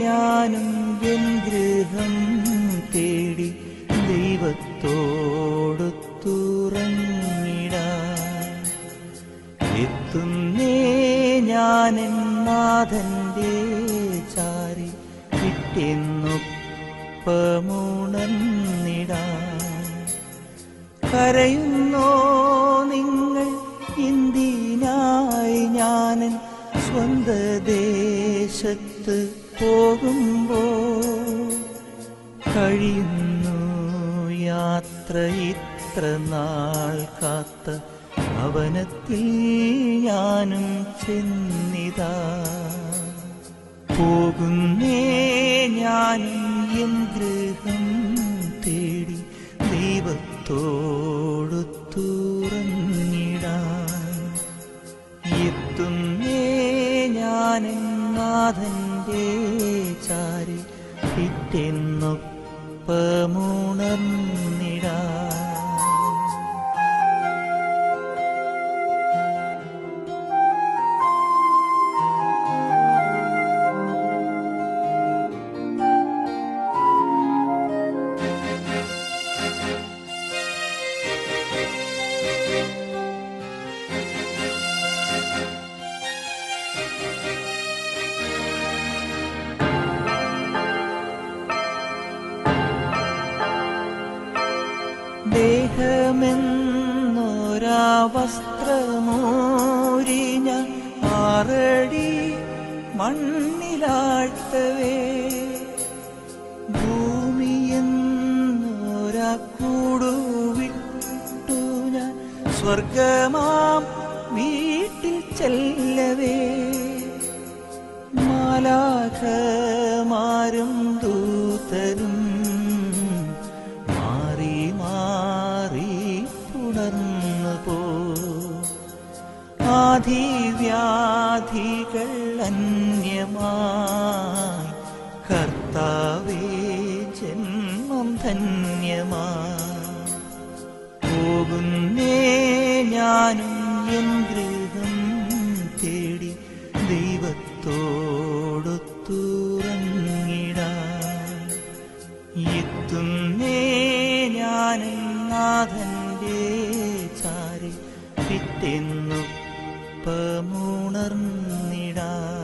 ഞാനും എൻ ഗൃഹം തേടി ദൈവത്തോടു തുറന്നിട. എത്തുന്നേ ഞാൻ നാഥന്റെ ചാരി കിട്ടിയെന്നൊപ്പമുണർന്നിടാൻ കരയുന്നോ നിങ്ങൾ ഇന്ത്യനായി ഞാനൻ സ്വന്ത ദേശത്ത് പോകുമ്പോൾ കഴിയുന്നു യാത്ര ഇത്ര നാൾ കാത്ത ഭവനത്തിൽ ഞാനും ചെന്നിതാ. പോകുന്നേ ഞാനും എൻ ഗൃഹം തേടി ദൈവത്തോടു നാഥന്റെ ചാരി പിറ്റെന്നൊപ്പമുണർന്നിടാൻ ദേഹമെന്നൊരാ വസ്ത്രമൂരിഞ്ഞ ആറടി മണ്ണിലാഴ്ത്തവേ. ഭൂമിയെന്നൊരാ ഞാൻ സ്വർഗമാം വീട്ടിൽ ചെല്ലവേ. മാലാഖമാരും ദൂതരും ആധിവ്യാധികൾ അന്യമായി കർത്താവേ ജന്മം ധന്യമായി. പോകുന്നേ ഞാനും എൻ ഗൃഹം തേടി ദൈവത്തോടൊത്തുറങ്ങിട എത്തുന്നേ ഞാനും നാഥന്റെ ചാരി പിറ്റെന്നൊപ്പമുണർന്നിടാൻ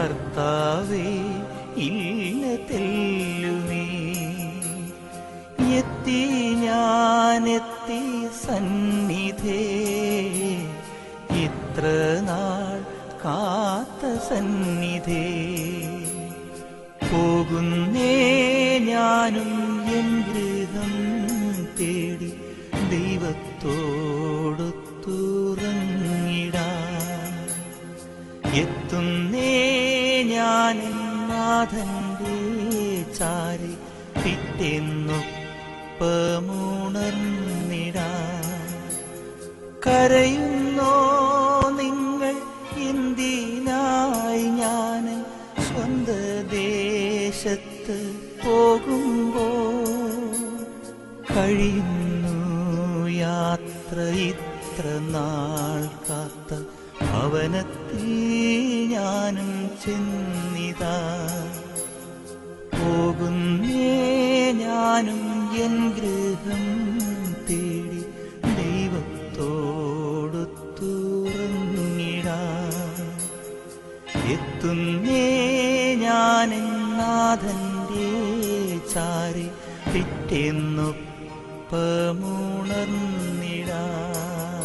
കർത്താവേ ഇല്ല തെല്ലുമേ. എത്തി ഞാനെത്തി സന്നിധേ. ഇത്ര നാൾ കാത്ത സന്നിധേ. പോകുന്നേ ഞാനും എൻ ഗൃഹം തേടി ദൈവത്തോടു തുറങ്ങിടാൻ എത്തുന്നേ നാഥന്റെ ചാരി പിറ്റെന്നൊപ്പമുണർന്നിടാൻ കരയുന്നോ നിങ്ങൾ എന്തിനായി ഞാൻ സ്വന്ത ദേശത്ത് പോകുമ്പോ? കഴിയുന്നു യാത്ര ഇത്ര നാൾ കാത്ത ഭവനത്തിൽ ഞാനും ചെന്നിതാ. പോകുന്നേ ഞാനും എൻ ഗൃഹം തേടി ദൈവത്തോടു തുറന്നിടാൻ എത്തുന്നേ ഞാൻ നാഥന്റെ ചാരി പിറ്റെന്നൊപ്പമുണർന്നിടാൻ